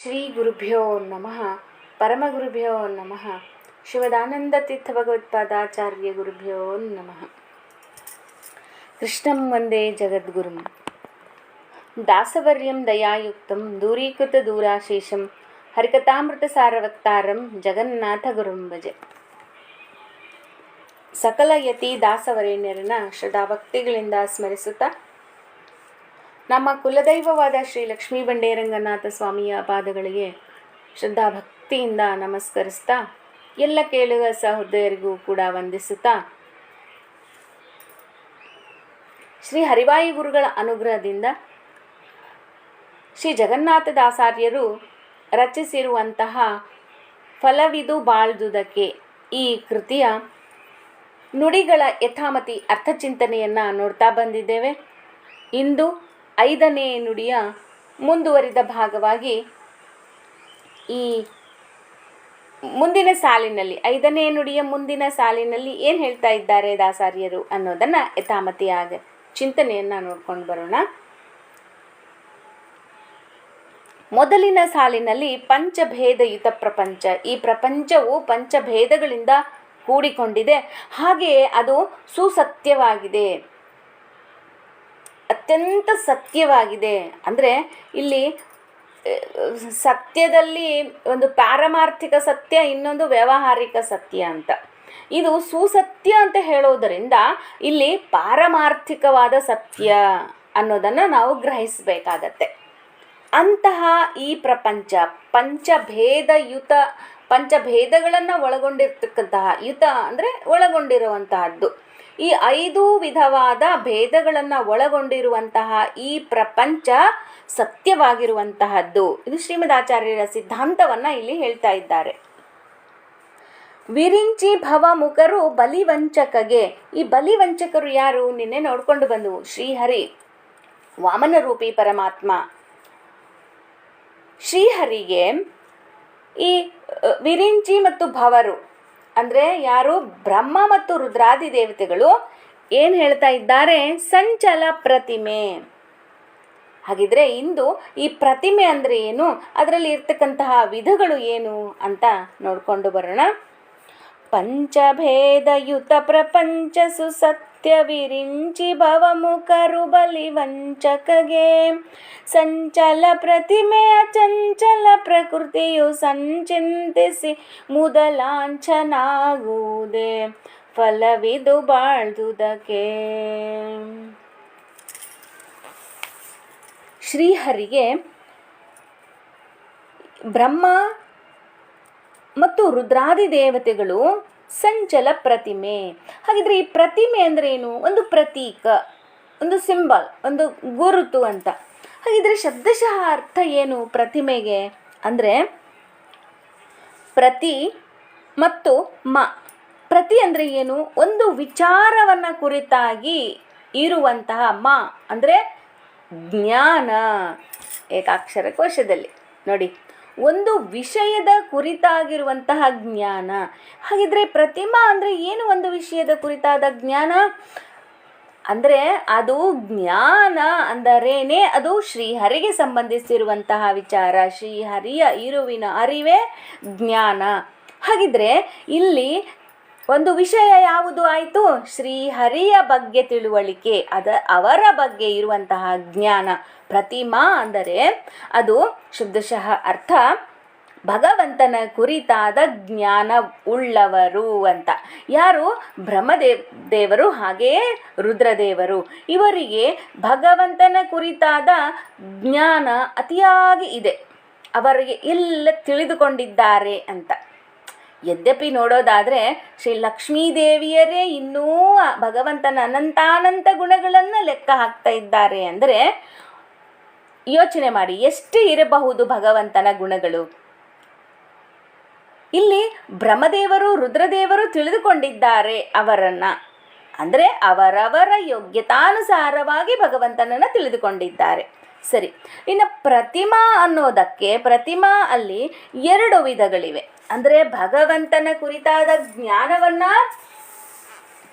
ಶ್ರೀ ಗುರುಭ್ಯೋ ನಮಃ ಪರಮಗುರುಭ್ಯೋ ನಮಃ ಶಿವದಾನಂದತೀರ್ಥ ಭಗವತ್ಪಾದಾಚಾರ್ಯ ಗುರುಭ್ಯೋ ನಮಃ ಕೃಷ್ಣಂ ವಂದೇ ಜಗದ್ಗುರುಂ ದಾಸವರ್ಯಂ ದಯಾಯುಕ್ತಂ ದೂರೀಕೃತ ದೂರಾಶೇಷಂ ಹರಿಕಥಾಮೃತ ಸಾರವತ್ತಾರಂ ಜಗನ್ನಾಥ ಗುರುಂ ಭಜೆ ಸಕಲ ಯತಿ ದಾಸವರೇಣ್ಯರನ್ನ ಶ್ರದ್ಧಾಭಕ್ತಿಗಳಿಂದ ಸ್ಮರಿಸುತ್ತಾ ನಮ್ಮ ಕುಲದೈವವಾದ ಶ್ರೀ ಲಕ್ಷ್ಮೀ ಬಂಡೇರಂಗನಾಥ ಸ್ವಾಮಿಯ ಪಾದಗಳಿಗೆ ಶ್ರದ್ಧಾಭಕ್ತಿಯಿಂದ ನಮಸ್ಕರಿಸ್ತಾ ಎಲ್ಲ ಕೇಳುವ ಸಹೃದಯರಿಗೂ ಕೂಡ ವಂದಿಸುತ್ತಾ ಶ್ರೀ ಹರಿವಾಯು ಗುರುಗಳ ಅನುಗ್ರಹದಿಂದ ಶ್ರೀ ಜಗನ್ನಾಥ ದಾಸಾರ್ಯರು ರಚಿಸಿರುವಂತಹ ಫಲವಿದು ಬಾಳ್ದುದಕ್ಕೆ ಈ ಕೃತಿಯ ನುಡಿಗಳ ಯಥಾಮತಿ ಅರ್ಥಚಿಂತನೆಯನ್ನು ನೋಡ್ತಾ ಬಂದಿದ್ದೇವೆ. ಇಂದು ಐದನೇ ನುಡಿಯ ಮುಂದುವರಿದ ಭಾಗವಾಗಿ ಈ ಮುಂದಿನ ಸಾಲಿನಲ್ಲಿ, ಐದನೇ ನುಡಿಯ ಮುಂದಿನ ಸಾಲಿನಲ್ಲಿ ಏನು ಹೇಳ್ತಾ ಇದ್ದಾರೆ ದಾಸಾರ್ಯರು ಅನ್ನೋದನ್ನು ಯಥಾಮತಿಯಾಗ ಚಿಂತನೆಯನ್ನು ನೋಡ್ಕೊಂಡು ಬರೋಣ. ಮೊದಲಿನ ಸಾಲಿನಲ್ಲಿ ಪಂಚಭೇದಯುತ ಪ್ರಪಂಚ. ಈ ಪ್ರಪಂಚವು ಪಂಚಭೇದಗಳಿಂದ ಕೂಡಿಕೊಂಡಿದೆ. ಹಾಗೆಯೇ ಅದು ಸುಸತ್ಯವಾಗಿದೆ. ಅತ್ಯಂತ ಸತ್ಯವಾಗಿದೆ. ಅಂದರೆ ಇಲ್ಲಿ ಸತ್ಯದಲ್ಲಿ ಒಂದು ಪಾರಮಾರ್ಥಿಕ ಸತ್ಯ, ಇನ್ನೊಂದು ವ್ಯಾವಹಾರಿಕ ಸತ್ಯ ಅಂತ. ಇದು ಸುಸತ್ಯ ಅಂತ ಹೇಳೋದರಿಂದ ಇಲ್ಲಿ ಪಾರಮಾರ್ಥಿಕವಾದ ಸತ್ಯ ಅನ್ನೋದನ್ನು ನಾವು ಗ್ರಹಿಸಬೇಕಾಗತ್ತೆ. ಅಂತಹ ಈ ಪ್ರಪಂಚ, ಪಂಚಭೇದಯುತ, ಪಂಚಭೇದಗಳನ್ನು ಒಳಗೊಂಡಿರ್ತಕ್ಕಂತಹ, ಯುತ ಅಂದರೆ ಒಳಗೊಂಡಿರುವಂತಹದ್ದು. ಈ ಐದು ವಿಧವಾದ ಭೇದಗಳನ್ನು ಒಳಗೊಂಡಿರುವಂತಹ ಈ ಪ್ರಪಂಚ ಸತ್ಯವಾಗಿರುವಂತಹದ್ದು. ಇದು ಶ್ರೀಮದ್ ಆಚಾರ್ಯರ ಸಿದ್ಧಾಂತವನ್ನು ಇಲ್ಲಿ ಹೇಳ್ತಾ ಇದ್ದಾರೆ. ವಿರಿಂಚಿ ಭವಮುಖರು ಬಲಿವಂಚಕಗೆ. ಈ ಬಲಿವಂಚಕರು ಯಾರು? ನಿನ್ನೆ ನೋಡ್ಕೊಂಡು ಬಂದವು. ಶ್ರೀಹರಿ ವಾಮನರೂಪಿ ಪರಮಾತ್ಮ. ಶ್ರೀಹರಿಗೆ ಈ ವಿರಿಂಚಿ ಮತ್ತು ಭವರು ಅಂದರೆ ಯಾರು ಬ್ರಹ್ಮ ಮತ್ತು ರುದ್ರಾದಿ ದೇವತೆಗಳು ಏನು ಹೇಳ್ತಾ ಇದ್ದಾರೆ? ಸಂಚಲ ಪ್ರತಿಮೆ. ಹಾಗಿದ್ರೆ ಇಂದು ಈ ಪ್ರತಿಮೆ ಅಂದರೆ ಏನು? ಅದರಲ್ಲಿ ಇರ್ತಕ್ಕಂತಹ ವಿಧಗಳು ಏನು ಅಂತ ನೋಡಿಕೊಂಡು ಬರೋಣ. ಪಂಚಭೇದಯುತ ಪ್ರಪಂಚ ಸುಸತ್ಯ ವಿರಿಂಚಿ ಭವಮುಖರು ಬಲಿವಂಚಕಗೆ ಸಂಚಲ ಪ್ರತಿಮೆಯ ಚಂಚಲ ಪ್ರಕೃತಿಯು ಸಂಚಿಂತಿಸಿ ಮುದಲಾಂಛನಾಗುವುದೇ ಫಲವಿದು ಬಾಳ್ದುದಕ್ಕೆ. ಶ್ರೀಹರಿಗೆ ಬ್ರಹ್ಮ ಮತ್ತು ರುದ್ರಾದಿ ದೇವತೆಗಳು ಸಂಚಲ ಪ್ರತಿಮೆ. ಹಾಗಿದ್ರೆ ಈ ಪ್ರತಿಮೆ ಅಂದರೆ ಏನು? ಒಂದು ಪ್ರತೀಕ, ಒಂದು ಸಿಂಬಲ್, ಒಂದು ಗುರುತು ಅಂತ. ಹಾಗಿದ್ರೆ ಶಬ್ದಶಃ ಅರ್ಥ ಏನು ಪ್ರತಿಮೆಗೆ? ಅಂದರೆ ಪ್ರತಿ ಮತ್ತು ಮ. ಪ್ರತಿ ಅಂದರೆ ಏನು? ಒಂದು ವಿಚಾರವನ್ನು ಕುರಿತಾಗಿ ಇರುವಂತಹ ಮ ಅಂದರೆ ಜ್ಞಾನ. ಏಕಾಕ್ಷರ ಕೋಶದಲ್ಲಿ. ನೋಡಿ ಒಂದು ವಿಷಯದ ಕುರಿತಾಗಿರುವಂತಹ ಜ್ಞಾನ. ಹಾಗಿದ್ರೆ ಪ್ರತಿಮಾ ಅಂದರೆ ಏನು ಒಂದು ವಿಷಯದ ಕುರಿತಾದ ಜ್ಞಾನ? ಅಂದರೆ ಅದು ಜ್ಞಾನ ಅಂದರೇನೆ ಅದು ಶ್ರೀಹರಿಗೆ ಸಂಬಂಧಿಸಿರುವಂತಹ ವಿಚಾರ. ಶ್ರೀಹರಿಯ ಇರುವಿನ ಅರಿವೇ ಜ್ಞಾನ. ಹಾಗಿದ್ರೆ ಇಲ್ಲಿ ಒಂದು ವಿಷಯ ಯಾವುದು ಆಯಿತು? ಶ್ರೀಹರಿಯ ಬಗ್ಗೆ ತಿಳುವಳಿಕೆ, ಅದ ಅವರ ಬಗ್ಗೆ ಇರುವಂತಹ ಜ್ಞಾನ, ಪ್ರತಿಮಾ ಅಂದರೆ ಅದು ಶುದ್ಧಶಃ ಅರ್ಥ ಭಗವಂತನ ಕುರಿತಾದ ಜ್ಞಾನ ಉಳ್ಳವರು ಅಂತ. ಯಾರು? ಬ್ರಹ್ಮದೇವ್, ದೇವರು ಹಾಗೆಯೇ ರುದ್ರದೇವರು. ಇವರಿಗೆ ಭಗವಂತನ ಕುರಿತಾದ ಜ್ಞಾನ ಅತಿಯಾಗಿ ಇದೆ. ಅವರಿಗೆ ಎಲ್ಲ ತಿಳಿದುಕೊಂಡಿದ್ದಾರೆ ಅಂತ. ಯದ್ಯಪಿ ನೋಡೋದಾದರೆ ಶ್ರೀ ಲಕ್ಷ್ಮೀದೇವಿಯರೇ ಇನ್ನೂ ಭಗವಂತನ ಅನಂತಾನಂತ ಗುಣಗಳನ್ನು ಲೆಕ್ಕ ಹಾಕ್ತಾ ಇದ್ದಾರೆ ಅಂದರೆ ಯೋಚನೆ ಮಾಡಿ, ಎಷ್ಟು ಇರಬಹುದು ಭಗವಂತನ ಗುಣಗಳು. ಇಲ್ಲಿ ಬ್ರಹ್ಮದೇವರು, ರುದ್ರದೇವರು ತಿಳಿದುಕೊಂಡಿದ್ದಾರೆ ಅವರನ್ನು. ಅಂದರೆ ಅವರವರ ಯೋಗ್ಯತಾನುಸಾರವಾಗಿ ಭಗವಂತನನ್ನು ತಿಳಿದುಕೊಂಡಿದ್ದಾರೆ. ಸರಿ, ಇನ್ನು ಪ್ರತಿಮಾ ಅನ್ನೋದಕ್ಕೆ, ಪ್ರತಿಮಾ ಅಲ್ಲಿ ಎರಡು ವಿಧಗಳಿವೆ. ಅಂದರೆ ಭಗವಂತನ ಕುರಿತಾದ ಜ್ಞಾನವನ್ನು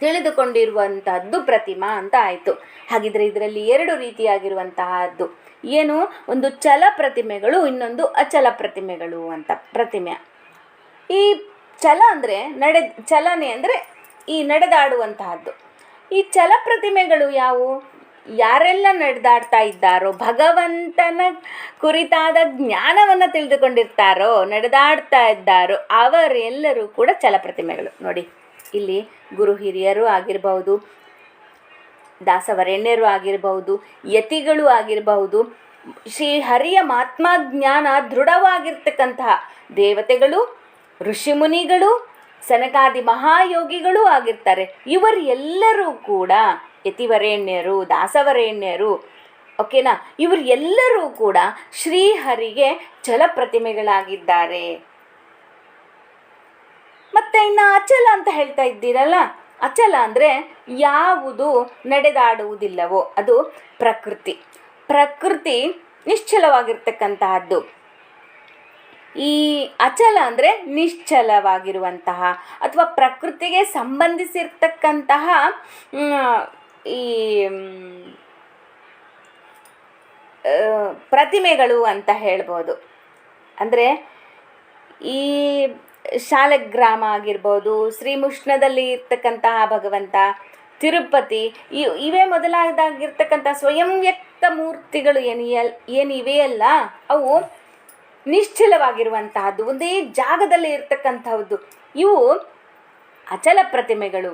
ತಿಳಿದುಕೊಂಡಿರುವಂತಹದ್ದು ಪ್ರತಿಮಾ ಅಂತ ಆಯಿತು. ಹಾಗಿದ್ರೆ ಇದರಲ್ಲಿ ಎರಡು ರೀತಿಯಾಗಿರುವಂತಹದ್ದು. ಏನು? ಒಂದು ಚಲ ಪ್ರತಿಮೆಗಳು, ಇನ್ನೊಂದು ಅಚಲ ಪ್ರತಿಮೆಗಳು ಅಂತ ಪ್ರತಿಮೆ. ಈ ಚಲ ಅಂದರೆ ನಡೆ ಚಲನೆ ಅಂದರೆ ಈ ನಡೆದಾಡುವಂತಹದ್ದು. ಈ ಚಲ ಪ್ರತಿಮೆಗಳು ಯಾವುವು? ಯಾರೆಲ್ಲ ನಡೆದಾಡ್ತಾ ಇದ್ದಾರೋ, ಭಗವಂತನ ಕುರಿತಾದ ಜ್ಞಾನವನ್ನು ತಿಳಿದುಕೊಂಡಿರ್ತಾರೋ, ನಡೆದಾಡ್ತಾ ಇದ್ದಾರೋ, ಅವರೆಲ್ಲರೂ ಕೂಡ ಚಲಪ್ರತಿಮೆಗಳು ನೋಡಿ, ಇಲ್ಲಿ ಗುರು ಹಿರಿಯರು ಆಗಿರಬಹುದು, ದಾಸವರೆಣ್ಯರು ಆಗಿರಬಹುದು, ಯತಿಗಳು ಆಗಿರಬಹುದು, ಶ್ರೀ ಹರಿಯ ಮಹಾತ್ಮ ಜ್ಞಾನ ದೃಢವಾಗಿರ್ತಕ್ಕಂತಹ ದೇವತೆಗಳು ಋಷಿಮುನಿಗಳು ಸನಕಾದಿ ಮಹಾಯೋಗಿಗಳು ಆಗಿರ್ತಾರೆ. ಇವರು ಎಲ್ಲರೂ ಕೂಡ ಯತಿವರೇಣ್ಯರು, ದಾಸವರೇಣ್ಯರು, ಓಕೆನಾ? ಇವರು ಎಲ್ಲರೂ ಕೂಡ ಶ್ರೀಹರಿಗೆ ಪ್ರತಿಮೆಗಳಾಗಿದ್ದಾರೆ ಮತ್ತೆ ಇನ್ನು ಅಚಲ ಅಂತ ಹೇಳ್ತಾ ಇದ್ದೀರಲ್ಲ? ಅಚಲ ಅಂದರೆ ಯಾವುದು ನಡೆದಾಡುವುದಿಲ್ಲವೋ, ಅದು ಪ್ರಕೃತಿ. ಪ್ರಕೃತಿ ನಿಶ್ಚಲವಾಗಿರ್ತಕ್ಕಂತಹದ್ದು. ಈ ಅಚಲ ಅಂದರೆ ನಿಶ್ಚಲವಾಗಿರುವಂತಹ ಅಥವಾ ಪ್ರಕೃತಿಗೆ ಸಂಬಂಧಿಸಿರ್ತಕ್ಕಂತಹ ಈ ಪ್ರತಿಮೆಗಳು ಅಂತ ಹೇಳ್ಬೋದು. ಅಂದರೆ ಈ ಶಾಲಗ್ರಾಮ ಆಗಿರ್ಬೋದು, ಶ್ರೀಮುಷ್ಣದಲ್ಲಿ ಇರ್ತಕ್ಕಂತಹ ಭಗವಂತ, ತಿರುಪತಿ ಇವೇ ಮೊದಲಾದಾಗಿರ್ತಕ್ಕಂಥ ಸ್ವಯಂ ವ್ಯಕ್ತ ಮೂರ್ತಿಗಳು ಏನು ಎಲ್ ಏನಿವೆಯಲ್ಲ ಅವು ನಿಶ್ಚಲವಾಗಿರುವಂತಹದ್ದು, ಒಂದೇ ಜಾಗದಲ್ಲಿ ಇರ್ತಕ್ಕಂಥದ್ದು ಇವು ಅಚಲ ಪ್ರತಿಮೆಗಳು.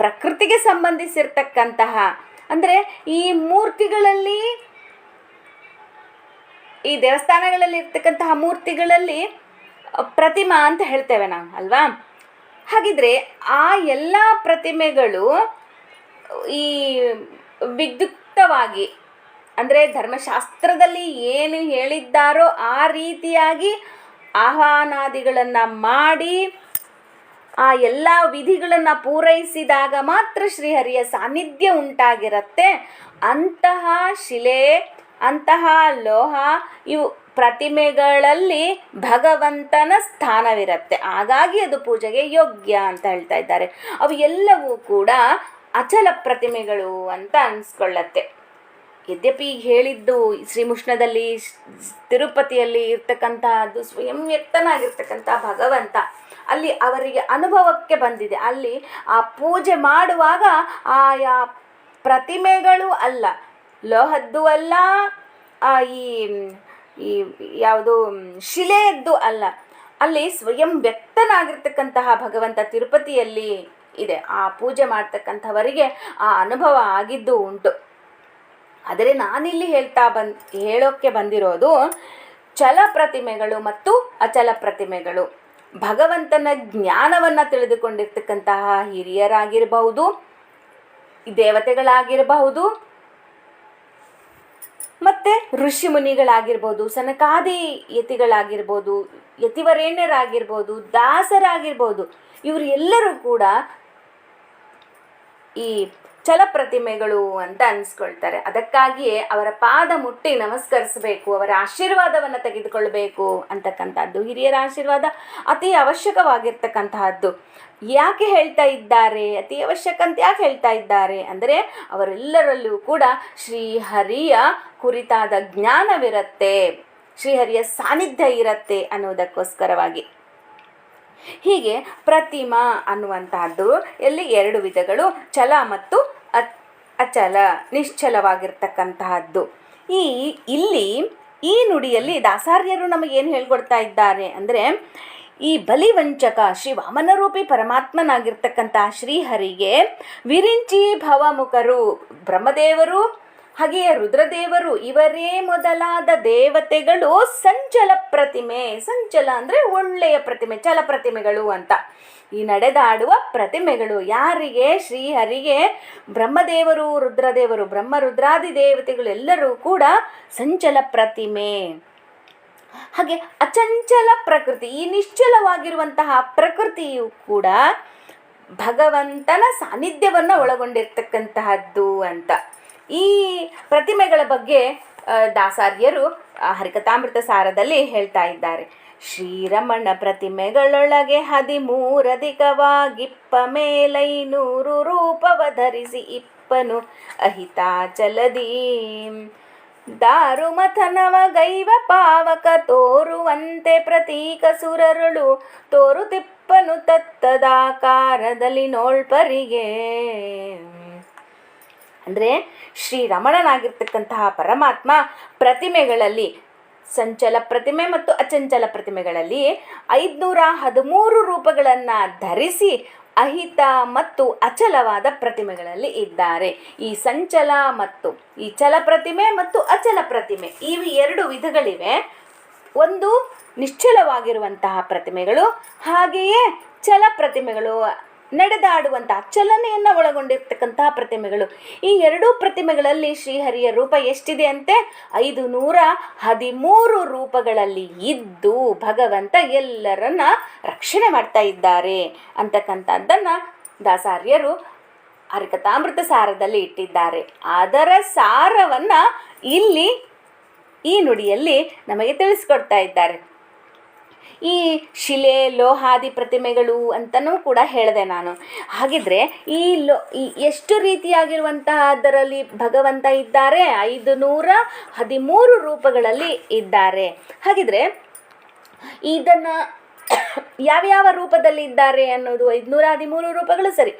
ಪ್ರಕೃತಿಗೆ ಸಂಬಂಧಿಸಿರ್ತಕ್ಕಂತಹ, ಅಂದರೆ ಈ ಮೂರ್ತಿಗಳಲ್ಲಿ, ಈ ದೇವಸ್ಥಾನಗಳಲ್ಲಿ ಇರ್ತಕ್ಕಂತಹ ಮೂರ್ತಿಗಳಲ್ಲಿ ಪ್ರತಿಮಾ ಅಂತ ಹೇಳ್ತೇವೆ ನಾವು, ಅಲ್ವಾ? ಹಾಗಿದ್ರೆ ಆ ಎಲ್ಲ ಪ್ರತಿಮೆಗಳು ಈ ವಿದ್ಯುಕ್ತವಾಗಿ, ಅಂದರೆ ಧರ್ಮಶಾಸ್ತ್ರದಲ್ಲಿ ಏನು ಹೇಳಿದ್ದಾರೋ ಆ ರೀತಿಯಾಗಿ ಆಹ್ವಾನಾದಿಗಳನ್ನು ಮಾಡಿ ಆ ಎಲ್ಲ ವಿಧಿಗಳನ್ನು ಪೂರೈಸಿದಾಗ ಮಾತ್ರ ಶ್ರೀಹರಿಯ ಸಾನ್ನಿಧ್ಯ ಉಂಟಾಗಿರುತ್ತೆ. ಅಂತಹ ಶಿಲೆ, ಅಂತಹ ಲೋಹ ಇವು ಪ್ರತಿಮೆಗಳಲ್ಲಿ ಭಗವಂತನ ಸ್ಥಾನವಿರುತ್ತೆ. ಹಾಗಾಗಿ ಅದು ಪೂಜೆಗೆ ಯೋಗ್ಯ ಅಂತ ಹೇಳ್ತಾ ಇದ್ದಾರೆ. ಅವು ಎಲ್ಲವೂ ಕೂಡ ಅಚಲ ಪ್ರತಿಮೆಗಳು ಅಂತ ಅನಿಸ್ಕೊಳ್ಳತ್ತೆ. ಯದ್ಯಪಿ ಹೇಳಿದ್ದು ಶ್ರೀಮುಷ್ಣದಲ್ಲಿ, ತಿರುಪತಿಯಲ್ಲಿ ಇರ್ತಕ್ಕಂತಹದ್ದು ಸ್ವಯಂ ವ್ಯಕ್ತನಾಗಿರ್ತಕ್ಕಂಥ ಭಗವಂತ ಅಲ್ಲಿ ಅವರಿಗೆ ಅನುಭವಕ್ಕೆ ಬಂದಿದೆ. ಅಲ್ಲಿ ಆ ಪೂಜೆ ಮಾಡುವಾಗ ಆಯಾ ಪ್ರತಿಮೆಗಳು ಅಲ್ಲ, ಲೋಹದ್ದು ಅಲ್ಲ ಈ ಈ ಯಾವುದು, ಶಿಲೆಯದ್ದು ಅಲ್ಲ. ಅಲ್ಲಿ ಸ್ವಯಂ ವ್ಯಕ್ತನಾಗಿರ್ತಕ್ಕಂತಹ ಭಗವಂತ ತಿರುಪತಿಯಲ್ಲಿ ಇದೆ. ಆ ಪೂಜೆ ಮಾಡ್ತಕ್ಕಂಥವರಿಗೆ ಆ ಅನುಭವ ಆಗಿದ್ದು ಉಂಟು. ಆದರೆ ನಾನಿಲ್ಲಿ ಹೇಳ್ತಾ ಬಂದ್ ಹೇಳೋಕ್ಕೆ ಬಂದಿರೋದು ಚಲ ಪ್ರತಿಮೆಗಳು ಮತ್ತು ಅಚಲ ಪ್ರತಿಮೆಗಳು. ಭಗವಂತನ ಜ್ಞಾನವನ್ನು ತಿಳಿದುಕೊಂಡಿರ್ತಕ್ಕಂತಹ ಹಿರಿಯರಾಗಿರಬಹುದು ದೇವತೆಗಳಾಗಿರಬಹುದು ಮತ್ತು ಋಷಿ ಮುನಿಗಳಾಗಿರ್ಬೋದು, ಸನಕಾದಿ ಯತಿಗಳಾಗಿರ್ಬೋದು, ಯತಿವರೇಣ್ಯರಾಗಿರ್ಬೋದು, ದಾಸರಾಗಿರ್ಬೋದು, ಇವರು ಎಲ್ಲರೂ ಕೂಡ ಈ ಪ್ರತಿಮೆಗಳು ಅಂತ ಅನ್ಸ್ಕೊಳ್ತಾರೆ. ಅದಕ್ಕಾಗಿಯೇ ಅವರ ಪಾದ ಮುಟ್ಟಿ ನಮಸ್ಕರಿಸಬೇಕು, ಅವರ ಆಶೀರ್ವಾದವನ್ನು ತೆಗೆದುಕೊಳ್ಬೇಕು ಅಂತಕ್ಕಂಥದ್ದು. ಹಿರಿಯರ ಆಶೀರ್ವಾದ ಅತಿ ಅವಶ್ಯಕವಾಗಿರ್ತಕ್ಕಂತಹದ್ದು. ಯಾಕೆ ಹೇಳ್ತಾ ಇದ್ದಾರೆ? ಅತಿ ಅವಶ್ಯಕ ಅಂತ ಯಾಕೆ ಹೇಳ್ತಾ ಇದ್ದಾರೆ? ಅಂದರೆ ಅವರೆಲ್ಲರಲ್ಲೂ ಕೂಡ ಶ್ರೀಹರಿಯ ಕುರಿತಾದ ಜ್ಞಾನವಿರುತ್ತೆ, ಶ್ರೀಹರಿಯ ಸಾನ್ನಿಧ್ಯ ಇರುತ್ತೆ ಅನ್ನೋದಕ್ಕೋಸ್ಕರವಾಗಿ ಹೀಗೆ ಪ್ರತಿಮಾ ಅನ್ನುವಂತಹದ್ದು ಇಲ್ಲಿ ಎರಡು ವಿಧಗಳು ಚಲ ಮತ್ತು ಅಚಲ, ನಿಶ್ಚಲವಾಗಿರ್ತಕ್ಕಂತಹದ್ದು. ಈ, ಇಲ್ಲಿ ಈ ನುಡಿಯಲ್ಲಿ ದಾಸಾರ್ಯರು ನಮಗೇನು ಹೇಳ್ಕೊಡ್ತಾ ಇದ್ದಾರೆ ಅಂದರೆ, ಈ ಬಲಿವಂಚಕ ಶ್ರೀ ವಾಮನರೂಪಿ ಪರಮಾತ್ಮನಾಗಿರ್ತಕ್ಕಂತಹ ಶ್ರೀಹರಿಗೆ ವಿರಿಂಚಿ ಭವಮುಖರು, ಬ್ರಹ್ಮದೇವರು ಹಾಗೆಯೇ ರುದ್ರದೇವರು ಇವರೇ ಮೊದಲಾದ ದೇವತೆಗಳು ಸಂಚಲ ಪ್ರತಿಮೆ. ಸಂಚಲ ಅಂದರೆ ಒಳ್ಳೆಯ ಪ್ರತಿಮೆ, ಚಲ ಪ್ರತಿಮೆಗಳು ಅಂತ. ಈ ನಡೆದಾಡುವ ಪ್ರತಿಮೆಗಳು ಯಾರಿಗೆ? ಶ್ರೀಹರಿಗೆ. ಬ್ರಹ್ಮದೇವರು, ರುದ್ರದೇವರು ಬ್ರಹ್ಮ ರುದ್ರಾದಿ ದೇವತೆಗಳು ಎಲ್ಲರೂ ಕೂಡ ಸಂಚಲ ಪ್ರತಿಮೆ. ಹಾಗೆ ಅಚಂಚಲ ಪ್ರಕೃತಿ, ಈ ನಿಶ್ಚಲವಾಗಿರುವಂತಹ ಪ್ರಕೃತಿಯು ಕೂಡ ಭಗವಂತನ ಸಾನ್ನಿಧ್ಯವನ್ನು ಒಳಗೊಂಡಿರ್ತಕ್ಕಂತಹದ್ದು ಅಂತ. ಈ ಪ್ರತಿಮೆಗಳ ಬಗ್ಗೆ ದಾಸಾರ್ಯರು ಹರಿಕಥಾಮೃತ ಸಾರದಲ್ಲಿ ಹೇಳ್ತಾ ಇದ್ದಾರೆ. ಶ್ರೀರಮಣ ಪ್ರತಿಮೆಗಳೊಳಗೆ ಹದಿಮೂರಧಿಕವಾಗಿಪ್ಪ ಮೇಲೈನೂರು ರೂಪವ ಧರಿಸಿ ಇಪ್ಪನು ಅಹಿತಾಚಲದಿ. ದಾರುಮಥನವ ಗೈವ ಪಾವಕ ತೋರುವಂತೆ ಪ್ರತೀಕ ಸುರರುಳು ತೋರುತಿಪ್ಪನು ತತ್ತದಾಕಾರದಲ್ಲಿ ನೋಳ್ಪರಿಗೆ. ಅಂದರೆ ಶ್ರೀರಮಣನಾಗಿರ್ತಕ್ಕಂತಹ ಪರಮಾತ್ಮ ಪ್ರತಿಮೆಗಳಲ್ಲಿ, ಸಂಚಲ ಪ್ರತಿಮೆ ಮತ್ತು ಅಚಂಚಲ ಪ್ರತಿಮೆಗಳಲ್ಲಿ ಐದುನೂರ ಹದಿಮೂರು ರೂಪಗಳನ್ನು ಧರಿಸಿ ಅಹಿತ ಮತ್ತು ಅಚಲವಾದ ಪ್ರತಿಮೆಗಳಲ್ಲಿ ಇದ್ದಾರೆ. ಈ ಸಂಚಲ ಮತ್ತು ಈ ಚಲ ಪ್ರತಿಮೆ ಮತ್ತು ಅಚಲ ಪ್ರತಿಮೆ ಇವು ಎರಡು ವಿಧಗಳಿವೆ. ಒಂದು ನಿಶ್ಚಲವಾಗಿರುವಂತಹ ಪ್ರತಿಮೆಗಳು, ಹಾಗೆಯೇ ಚಲ ಪ್ರತಿಮೆಗಳು ನಡೆದಾಡುವಂತಹ ಚಲನೆಯನ್ನು ಒಳಗೊಂಡಿರ್ತಕ್ಕಂತಹ ಪ್ರತಿಮೆಗಳು. ಈ ಎರಡೂ ಪ್ರತಿಮೆಗಳಲ್ಲಿ ಶ್ರೀಹರಿಯ ರೂಪ ಎಷ್ಟಿದೆ ಅಂತೆ? ಐದು ನೂರ ಹದಿಮೂರು ರೂಪಗಳಲ್ಲಿ ಇದ್ದು ಭಗವಂತ ಎಲ್ಲರನ್ನ ರಕ್ಷಣೆ ಮಾಡ್ತಾ ಇದ್ದಾರೆ ಅಂತಕ್ಕಂಥದ್ದನ್ನು ದಾಸಾರ್ಯರು ಹರಿಕಥಾಮೃತ ಸಾರದಲ್ಲಿ ಇಟ್ಟಿದ್ದಾರೆ. ಅದರ ಸಾರವನ್ನು ಇಲ್ಲಿ ಈ ನುಡಿಯಲ್ಲಿ ನಮಗೆ ತಿಳಿಸ್ಕೊಡ್ತಾ ಇದ್ದಾರೆ. ಈ ಶಿಲೆ, ಲೋಹಾದಿ ಪ್ರತಿಮೆಗಳು ಅಂತಲೂ ಕೂಡ ಹೇಳಿದೆ ನಾನು. ಹಾಗಿದ್ರೆ ಈ ಲೋ, ಈ ಎಷ್ಟು ರೀತಿಯಾಗಿರುವಂತಹ ಅದರಲ್ಲಿ ಭಗವಂತ ಇದ್ದಾರೆ? ಐದು ನೂರ ಹದಿಮೂರು ರೂಪಗಳಲ್ಲಿ ಇದ್ದಾರೆ. ಹಾಗಿದ್ರೆ ಇದನ್ನು ಯಾವ್ಯಾವ ರೂಪದಲ್ಲಿ ಇದ್ದಾರೆ ಅನ್ನೋದು ಐದುನೂರ ಹದಿಮೂರು ರೂಪಗಳು ಸರಿ.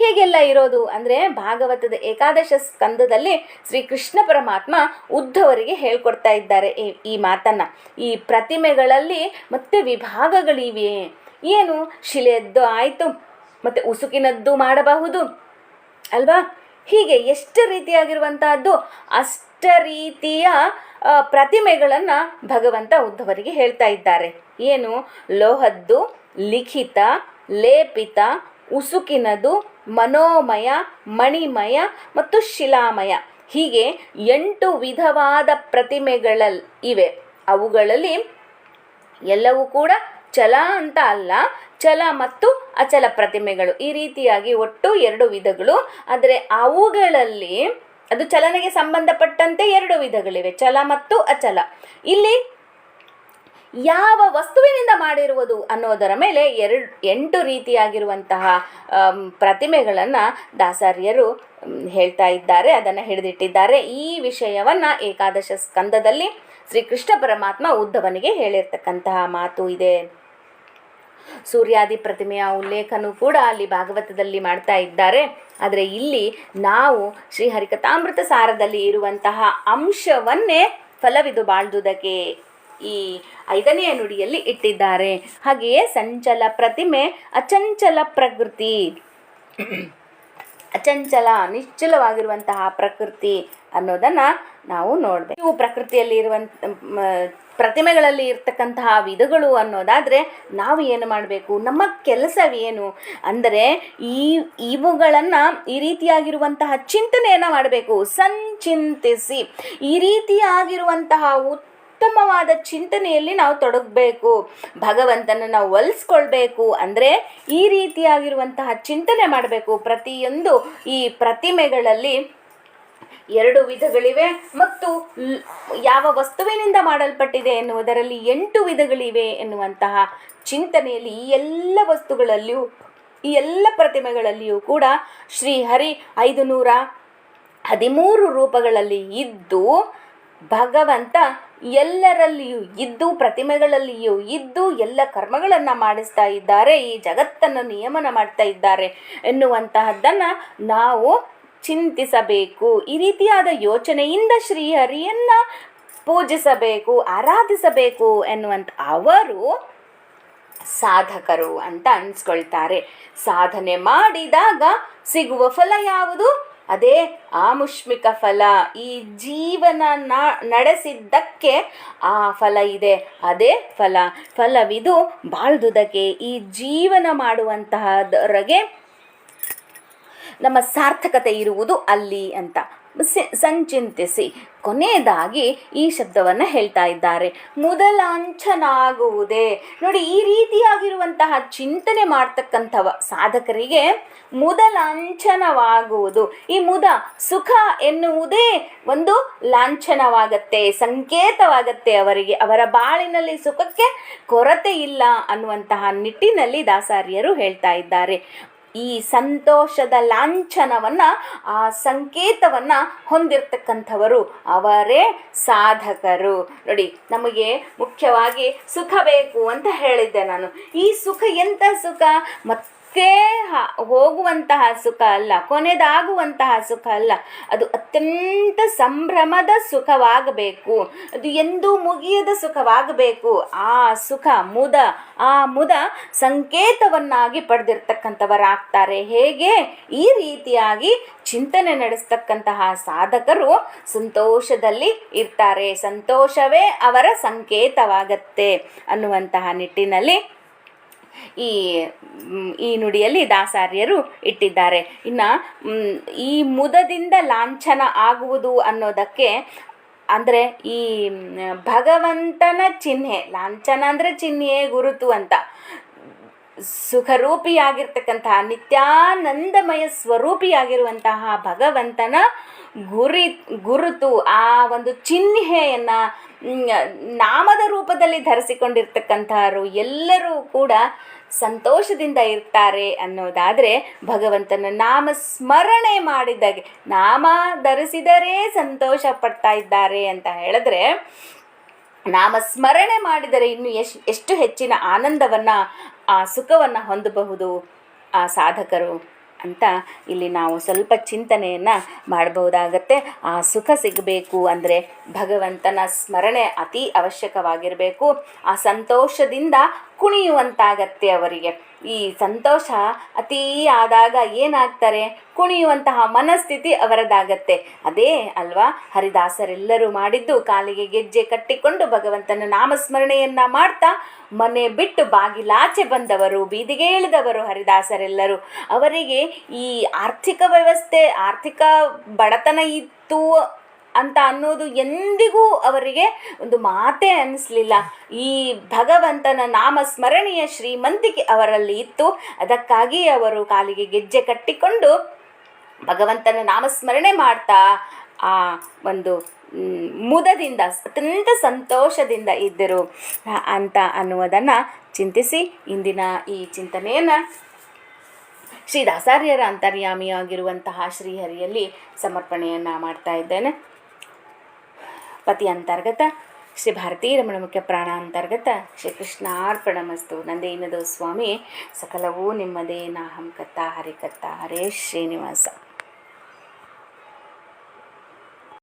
ಹೀಗೆಲ್ಲ ಇರೋದು? ಅಂದರೆ ಭಾಗವತದ ಏಕಾದಶ ಸ್ಕಂದದಲ್ಲಿ ಶ್ರೀ ಕೃಷ್ಣ ಪರಮಾತ್ಮ ಉದ್ಧವರಿಗೆ ಹೇಳ್ಕೊಡ್ತಾ ಇದ್ದಾರೆ ಈ ಮಾತನ್ನು. ಈ ಪ್ರತಿಮೆಗಳಲ್ಲಿ ಮತ್ತೆ ವಿಭಾಗಗಳಿವೆ. ಏನು? ಶಿಲೆಯದ್ದು ಆಯಿತು, ಮತ್ತು ಉಸುಕಿನದ್ದು ಮಾಡಬಹುದು, ಅಲ್ವಾ? ಹೀಗೆ ಎಷ್ಟು ರೀತಿಯಾಗಿರುವಂತಹದ್ದು ಅಷ್ಟ ರೀತಿಯ ಪ್ರತಿಮೆಗಳನ್ನು ಭಗವಂತ ಉದ್ಧವರಿಗೆ ಹೇಳ್ತಾ ಇದ್ದಾರೆ. ಏನು? ಲೋಹದ್ದು, ಲಿಖಿತ, ಲೇಪಿತ ಉಸುಕಿನದು ಮನೋಮಯ, ಮಣಿಮಯ ಮತ್ತು ಶಿಲಾಮಯ. ಹೀಗೆ ಎಂಟು ವಿಧವಾದ ಪ್ರತಿಮೆಗಳಲ್ಲಿ ಇವೆ. ಅವುಗಳಲ್ಲಿ ಎಲ್ಲವೂ ಕೂಡ ಚಲ ಅಂತ ಅಲ್ಲ ಚಲ ಮತ್ತು ಅಚಲ ಪ್ರತಿಮೆಗಳು. ಈ ರೀತಿಯಾಗಿ ಒಟ್ಟು ಎರಡು ವಿಧಗಳು. ಆದರೆ ಅವುಗಳಲ್ಲಿ ಅದು ಚಲನೆಗೆ ಸಂಬಂಧಪಟ್ಟಂತೆ ಎರಡು ವಿಧಗಳಿವೆ ಚಲ ಮತ್ತು ಅಚಲ. ಇಲ್ಲಿ ಯಾವ ವಸ್ತುವಿನಿಂದ ಮಾಡಿರುವುದು ಅನ್ನೋದರ ಮೇಲೆ ಎರಡು, ಎಂಟು ರೀತಿಯಾಗಿರುವಂತಹ ಪ್ರತಿಮೆಗಳನ್ನು ದಾಸಾರ್ಯರು ಹೇಳ್ತಾ ಇದ್ದಾರೆ, ಅದನ್ನು ಹಿಡಿದಿಟ್ಟಿದ್ದಾರೆ. ಈ ವಿಷಯವನ್ನು ಏಕಾದಶ ಸ್ಕಂದದಲ್ಲಿ ಶ್ರೀಕೃಷ್ಣ ಪರಮಾತ್ಮ ಉದ್ಧವನಿಗೆ ಹೇಳಿರ್ತಕ್ಕಂತಹ ಮಾತು ಇದೆ. ಸೂರ್ಯಾದಿ ಪ್ರತಿಮೆಯ ಉಲ್ಲೇಖನೂ ಕೂಡ ಅಲ್ಲಿ ಭಾಗವತದಲ್ಲಿ ಮಾಡ್ತಾ ಇದ್ದಾರೆ. ಆದರೆ ಇಲ್ಲಿ ನಾವು ಶ್ರೀ ಹರಿಕಥಾಮೃತ ಸಾರದಲ್ಲಿ ಇರುವಂತಹ ಅಂಶವನ್ನೇ ಫಲವಿದು ಬಾಳ್ದುದಕ್ಕೆ ಈ ಐದನೆಯ ನುಡಿಯಲ್ಲಿ ಇಟ್ಟಿದ್ದಾರೆ. ಹಾಗೆಯೇ ಸಂಚಲ ಪ್ರತಿಮೆ, ಅಚಂಚಲ ಪ್ರಕೃತಿ. ಅಚಂಚಲ ನಿಶ್ಚಲವಾಗಿರುವಂತಹ ಪ್ರಕೃತಿ ಅನ್ನೋದನ್ನ ನಾವು ನೋಡಬೇಕು. ಇವು ಪ್ರಕೃತಿಯಲ್ಲಿ ಇರುವಂತ ಪ್ರತಿಮೆಗಳಲ್ಲಿ ಇರ್ತಕ್ಕಂತಹ ವಿಧಗಳು ಅನ್ನೋದಾದರೆ ನಾವು ಏನು ಮಾಡಬೇಕು? ನಮ್ಮ ಕೆಲಸವೇನು? ಅಂದರೆ ಈ, ಇವುಗಳನ್ನು ಈ ರೀತಿಯಾಗಿರುವಂತಹ ಚಿಂತನೆಯನ್ನು ಮಾಡಬೇಕು. ಸಂಚಿಂತಿಸಿ. ಈ ರೀತಿಯಾಗಿರುವಂತಹ ಉತ್ತಮವಾದ ಚಿಂತನೆಯಲ್ಲಿ ನಾವು ತೊಡಗಬೇಕು. ಭಗವಂತನ ನಾವು ಒಲಿಸ್ಕೊಳ್ಬೇಕು. ಅಂದರೆ ಈ ರೀತಿಯಾಗಿರುವಂತಹ ಚಿಂತನೆ ಮಾಡಬೇಕು. ಪ್ರತಿಯೊಂದು ಈ ಪ್ರತಿಮೆಗಳಲ್ಲಿ ಎರಡು ವಿಧಗಳಿವೆ ಮತ್ತು ಯಾವ ವಸ್ತುವಿನಿಂದ ಮಾಡಲ್ಪಟ್ಟಿದೆ ಎನ್ನುವುದರಲ್ಲಿ ಎಂಟು ವಿಧಗಳಿವೆ ಎನ್ನುವಂತಹ ಚಿಂತನೆಯಲ್ಲಿ ಈ ಎಲ್ಲ ವಸ್ತುಗಳಲ್ಲಿಯೂ, ಈ ಎಲ್ಲ ಪ್ರತಿಮೆಗಳಲ್ಲಿಯೂ ಕೂಡ ಶ್ರೀಹರಿ ಐದು ನೂರ ಹದಿಮೂರು ರೂಪಗಳಲ್ಲಿ ಇದ್ದು ಭಗವಂತ ಎಲ್ಲರಲ್ಲಿಯೂ ಇದ್ದು, ಪ್ರತಿಮೆಗಳಲ್ಲಿಯೂ ಇದ್ದು ಎಲ್ಲ ಕರ್ಮಗಳನ್ನು ಮಾಡಿಸ್ತಾ ಇದ್ದಾರೆ, ಈ ಜಗತ್ತನ್ನು ನಿಯಮನ ಮಾಡ್ತಾ ಇದ್ದಾರೆ ಎನ್ನುವಂತಹದ್ದನ್ನು ನಾವು ಚಿಂತಿಸಬೇಕು. ಈ ರೀತಿಯಾದ ಯೋಚನೆಯಿಂದ ಶ್ರೀಹರಿಯನ್ನು ಪೂಜಿಸಬೇಕು, ಆರಾಧಿಸಬೇಕು ಎನ್ನುವಂಥ ಅವರು ಸಾಧಕರು ಅಂತ ಅನ್ಸ್ಕೊಳ್ತಾರೆ. ಸಾಧನೆ ಮಾಡಿದಾಗ ಸಿಗುವ ಫಲ ಯಾವುದು? ಅದೇ ಆಮುಷ್ಮಿಕ ಫಲ, ಈ ಜೀವನ ನಡೆಸಿದ್ದಕ್ಕೆ ಆ ಫಲ ಇದೆ. ಅದೇ ಫಲ. ಫಲವಿದು ಬಾಳ್ದುದಕ್ಕೆ, ಈ ಜೀವನ ಮಾಡುವಂತಹದರಗೆ ನಮ್ಮ ಸಾರ್ಥಕತೆ ಇರುವುದು ಅಲ್ಲಿ ಅಂತ. ಸಂಚಿಂತಿಸಿ. ಕೊನೆಯದಾಗಿ ಈ ಶಬ್ದವನ್ನು ಹೇಳ್ತಾ ಇದ್ದಾರೆ. ಮೊದಲಾಂಚನಾಗುವುದೇ ನೋಡಿ, ಈ ರೀತಿಯಾಗಿರುವಂತಹ ಚಿಂತನೆ ಮಾಡ್ತಕ್ಕಂಥವ ಸಾಧಕರಿಗೆ ಮೊದಲಾಂಛನವಾಗುವುದು. ಈ ಮುದ, ಸುಖ ಎನ್ನುವುದೇ ಒಂದು ಲಾಂಛನವಾಗತ್ತೆ, ಸಂಕೇತವಾಗತ್ತೆ ಅವರಿಗೆ. ಅವರ ಬಾಳಿನಲ್ಲಿ ಸುಖಕ್ಕೆ ಕೊರತೆ ಇಲ್ಲ ಅನ್ನುವಂತಹ ನಿಟ್ಟಿನಲ್ಲಿ ದಾಸಾರ್ಯರು ಹೇಳ್ತಾ ಇದ್ದಾರೆ. ಈ ಸಂತೋಷದ ಲಾಂಛನವನ್ನು, ಆ ಸಂಕೇತವನ್ನು ಹೊಂದಿರತಕ್ಕಂಥವರು ಅವರೇ ಸಾಧಕರು. ನೋಡಿ, ನಮಗೆ ಮುಖ್ಯವಾಗಿ ಸುಖ ಬೇಕು ಅಂತ ಹೇಳಿದ್ದೆ ನಾನು. ಈ ಸುಖ ಎಂಥ ಸುಖ? ಮತ್ತೆ ಹ- ಹೋಗುವಂತಹ ಸುಖ ಅಲ್ಲ, ಕೊನೆದಾಗುವಂತಹ ಸುಖ ಅಲ್ಲ. ಅದು ಅತ್ಯಂತ ಸಂಭ್ರಮದ ಸುಖವಾಗಬೇಕು. ಅದು ಎಂದೂ ಮುಗಿಯದ ಸುಖವಾಗಬೇಕು. ಆ ಸುಖ, ಮುದ, ಆ ಮುದ ಸಂಕೇತವನ್ನಾಗಿ ಪಡೆದಿರ್ತಕ್ಕಂಥವರಾಗ್ತಾರೆ. ಹೇಗೆ? ಈ ರೀತಿಯಾಗಿ ಚಿಂತನೆ ನಡೆಸ್ತಕ್ಕಂತಹ ಸಾಧಕರು ಸಂತೋಷದಲ್ಲಿ ಇರ್ತಾರೆ. ಸಂತೋಷವೇ ಅವರ ಸಂಕೇತವಾಗತ್ತೆ ಅನ್ನುವಂತಹ ನಿಟ್ಟಿನಲ್ಲಿ ಈ ಈ ನುಡಿಯಲ್ಲಿ ದಾಸಾರ್ಯರು ಇಟ್ಟಿದ್ದಾರೆ. ಇನ್ನು ಈ ಮುದದಿಂದ ಲಾಂಛನ ಆಗುವುದು ಅನ್ನೋದಕ್ಕೆ ಅಂದರೆ ಈ ಭಗವಂತನ ಚಿಹ್ನೆ, ಲಾಂಛನ ಅಂದರೆ ಚಿಹ್ನೆ ಗುರುತು ಅಂತ. ಸುಖರೂಪಿಯಾಗಿರ್ತಕ್ಕಂತಹ ನಿತ್ಯಾನಂದಮಯ ಸ್ವರೂಪಿಯಾಗಿರುವಂತಹ ಭಗವಂತನ ಗುರಿ, ಗುರುತು ಆ ಒಂದು ಚಿಹ್ನೆಯನ್ನು ನಾಮದ ರೂಪದಲ್ಲಿ ಧರಿಸಿಕೊಂಡಿರ್ತಕ್ಕಂಥವರು ಎಲ್ಲರೂ ಕೂಡ ಸಂತೋಷದಿಂದ ಇರ್ತಾರೆ ಅನ್ನೋದಾದರೆ ಭಗವಂತನ ನಾಮ ಸ್ಮರಣೆ ಮಾಡಿದಾಗೆ. ನಾಮ ಧರಿಸಿದರೆ ಸಂತೋಷ ಪಡ್ತಾ ಇದ್ದಾರೆ ಅಂತ ಹೇಳಿದ್ರೆ, ನಾಮ ಸ್ಮರಣೆ ಮಾಡಿದರೆ ಇನ್ನು ಎಷ್ಟು ಎಷ್ಟು ಹೆಚ್ಚಿನ ಆನಂದವನ್ನು, ಆ ಸುಖವನ್ನು ಹೊಂದಬಹುದು ಆ ಸಾಧಕರು. ಅಂತ ಇಲ್ಲಿ ನಾವು ಸ್ವಲ್ಪ ಚಿಂತನೆಯನ್ನು ಮಾಡಬಹುದಾಗತ್ತೆ. ಆ ಸುಖ ಸಿಗಬೇಕು ಅಂದರೆ ಭಗವಂತನ ಸ್ಮರಣೆ ಅತಿ ಅವಶ್ಯಕವಾಗಿರಬೇಕು. ಆ ಸಂತೋಷದಿಂದ ಕುಣಿಯುವಂತಾಗತ್ತೆ ಅವರಿಗೆ. ಈ ಸಂತೋಷ ಅತೀ ಆದಾಗ ಏನಾಗ್ತಾರೆ? ಕುಣಿಯುವಂತಹ ಮನಸ್ಥಿತಿ ಅವರದಾಗತ್ತೆ. ಅದೇ ಅಲ್ವಾ? ಹರಿದಾಸರೆಲ್ಲರೂ ಮಾಡಿದ್ದು ಕಾಲಿಗೆ ಗೆಜ್ಜೆ ಕಟ್ಟಿಕೊಂಡು ಭಗವಂತನ ನಾಮಸ್ಮರಣೆಯನ್ನ ಮಾಡ್ತಾ ಮನೆ ಬಿಟ್ಟು ಬಾಗಿಲಾಚೆ ಬಂದವರು, ಬೀದಿಗೆ ಇಳಿದವರು ಹರಿದಾಸರೆಲ್ಲರೂ. ಅವರಿಗೆ ಈ ಆರ್ಥಿಕ ವ್ಯವಸ್ಥೆ, ಆರ್ಥಿಕ ಬಡತನ ಇತ್ತು ಅಂತ ಅನ್ನೋದು ಎಂದಿಗೂ ಅವರಿಗೆ ಒಂದು ಮಾತೇ ಅನ್ನಿಸ್ಲಿಲ್ಲ ಈ ಭಗವಂತನ ನಾಮ ಸ್ಮರಣೆಯ ಶ್ರೀಮಂತಿಕೆ ಅವರಲ್ಲಿ ಇತ್ತು. ಅದಕ್ಕಾಗಿ ಅವರು ಕಾಲಿಗೆ ಗೆಜ್ಜೆ ಕಟ್ಟಿಕೊಂಡು ಭಗವಂತನ ನಾಮಸ್ಮರಣೆ ಮಾಡ್ತಾ, ಆ ಒಂದು ಮುದದಿಂದ, ಅತ್ಯಂತ ಸಂತೋಷದಿಂದ ಇದ್ದರು ಅಂತ ಅನ್ನುವುದನ್ನು ಚಿಂತಿಸಿ ಇಂದಿನ ಈ ಚಿಂತನೆಯನ್ನು ಶ್ರೀ ದಾಸಾರ್ಯರ ಅಂತರ್ಯಾಮಿಯಾಗಿರುವಂತಹ ಶ್ರೀಹರಿಯಲ್ಲಿ ಸಮರ್ಪಣೆಯನ್ನು ಮಾಡ್ತಾ ಇದ್ದೇನೆ. ಪತಿ ಅಂತರ್ಗತ, ಶ್ರೀ ಭಾರತೀ ರಮಣ ಮುಖ್ಯ ಪ್ರಾಣ ಅಂತರ್ಗತ, ಶ್ರೀ ಕೃಷ್ಣಾರ್ಪಣಮಸ್ತು ನಂದೇನದು ಸ್ವಾಮಿ, ಸಕಲವೂ ನಿಮ್ಮದೇ ನಾಹಂ ಕತ್ತ ಹರಿಕತ್ತ ಹರೇ ಶ್ರೀನಿವಾಸ.